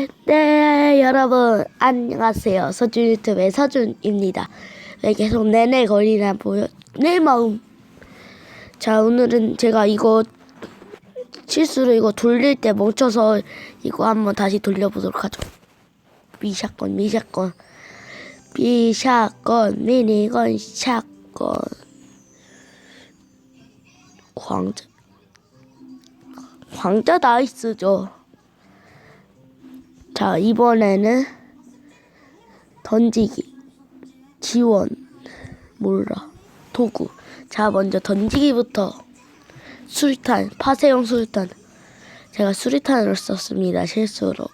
네, 네, 여러분, 안녕하세요. 서준 유튜브의 서준입니다. 왜 계속 내내 거리나 보여, 내 마음. 자, 오늘은 제가 이거 실수로 이거 돌릴 때 멈춰서 이거 한번 다시 돌려보도록 하죠. 미샷건, 미샷건. 미샷건, 미니건, 샷건. 광자. 광자 나이스죠. 자, 이번에는 던지기, 지원, 몰라, 도구. 자, 먼저 던지기부터 수리탄, 파쇄형 수리탄. 제가 수리탄을 썼습니다, 실수로.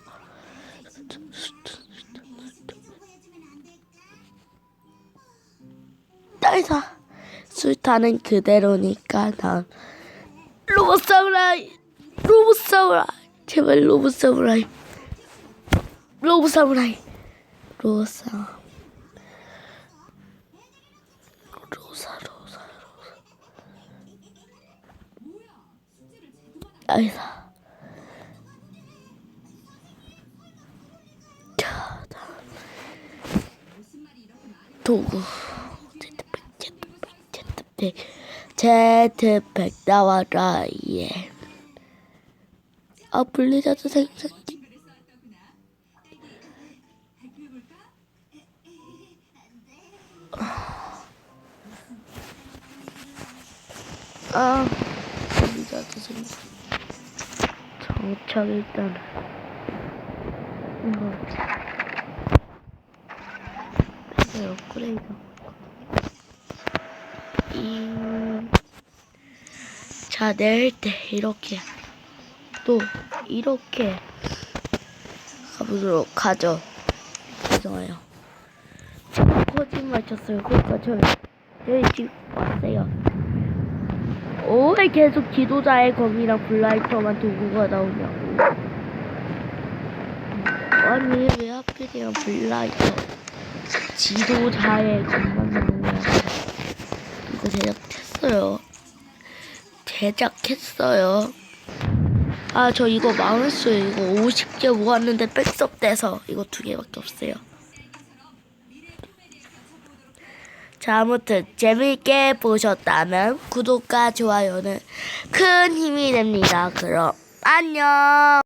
딸사 수리탄은 그대로니까 다음 로봇 사무라이 로봇 사무라이 제발 로봇 사무라이 로봇 사무라이. 로봇 사. 로사 로사 로사. 아이사. 도구. 제트팩 제트팩 제트팩 제트팩 나와라 예. 아 블리자드 생산 아 블리자드 생산기 정착 일단 이거 이제 업그레이드 이... 자, 낼때 이렇게 또 이렇게 가보도록 하죠. 죄송해요. 거짓말 쳤어요. 그러니까 저 여기 왔어요. 왜 계속 지도자의 검이랑 블라이터만 도구가 나오냐고. 아니 왜 하필이면 블라이터 지도자의 검만 나오냐고. 이거 제작했어요. 제작했어요. 아, 저 이거 망했어요. 이거 50개 모았는데 백섭 돼서 이거 두 개밖에 없어요. 자, 아무튼 재밌게 보셨다면 구독과 좋아요는 큰 힘이 됩니다. 그럼 안녕!